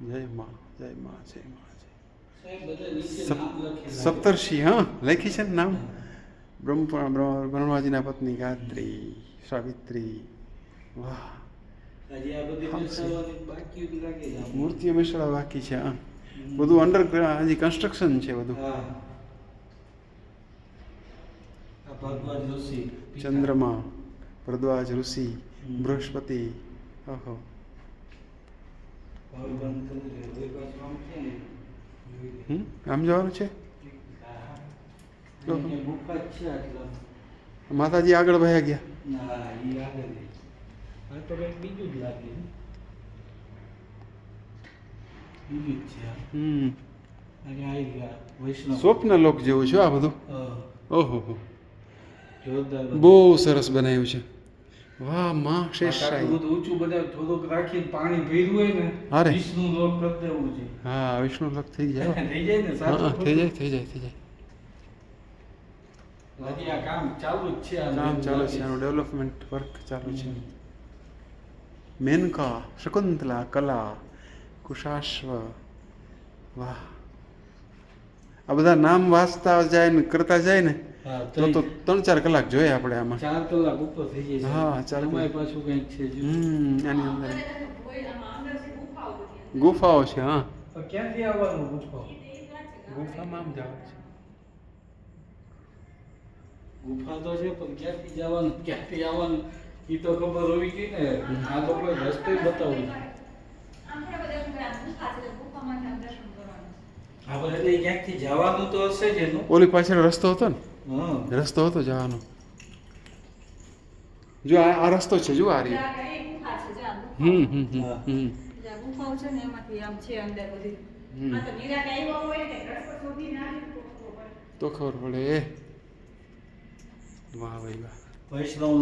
જય માં જય માં જય માં. સપ્તર્ષિ હા લખી છે ને નામ? બ્રહ્મ બ્રહ્મ- બ્રહ્માજીના પત્ની ગાત્રી સાવિત્રી. વાહ. મૂર્તિ બેસાડવાની બાકી છે. મૂર્તિઓ બેસાડવા બાકી છે હા. બધું અંડર હજી કન્સ્ટ્રક્શન છે બધું. ચંદ્રમા ભરદ્વાજ ઋષિ. બૃહસ્પતિ ઓહો હવે બંધ કરી દે. હવે પાછું આમ જવાનું છે. માતાજી આગળ વહ્યા ગયા. સ્વપ્ન લોક જેવું છે આ બધું. ઓહો બહુ સરસ બનાવ્યું છે. વાહમાં શેષશાહી બધું ઊંચું બધા થોડુંક રાખીને પાણી ભર્યું હોય ને અરે. વિષ્ણુ લોક કરી દેવું છે. હા વિષ્ણુ લોક થઈ જાય. થઈ જાય ને સાચું થઈ જાય થઈ જાય થઈ જાય. હજી આ કામ ચાલુ જ છે કામ ચાલુ છે આનું ડેવલપમેન્ટ વર્ક ચાલુ છે. મેનકા શકુંતલા કલા કુશાશ્વ વાહ. આ બધા નામ વાંચતા જાય ને કરતા જાય ને તો તો ત્રણ ચાર કલાક જોઈએ આપણે આમાં. ચાર કલાક ઉપર થઈ જાય હા, ચાર કલાક. પાછું કંઈક છે હમ આની અંદર. ગુફાઓ છે હા. ક્યાંથી આવવાનું ગુફા ગુફામાં આમ જવાનું છે. ગુફા તો છે પણ ક્યાંથી જવાનું ક્યાંથી આવવાનું એ તો ખબર હોવી જોઈએ ને. આ તો કોઈ રસ્તો બતાવવું હા પણ એટલે ક્યાંકથી જવાનું તો હશે જ એનું. ઓલી પાછળ રસ્તો હતો ને? રસ્તો હતો જવાનો. જો આ રસ્તો છે જો આ રહ્યો. હમ હમ હમ હમ. ગુફાઓ છે ને એમાંથી આમ છે અંદર બધી. તો ખબર પડે વાહ ભાઈ વાહ. વૈષ્ણવ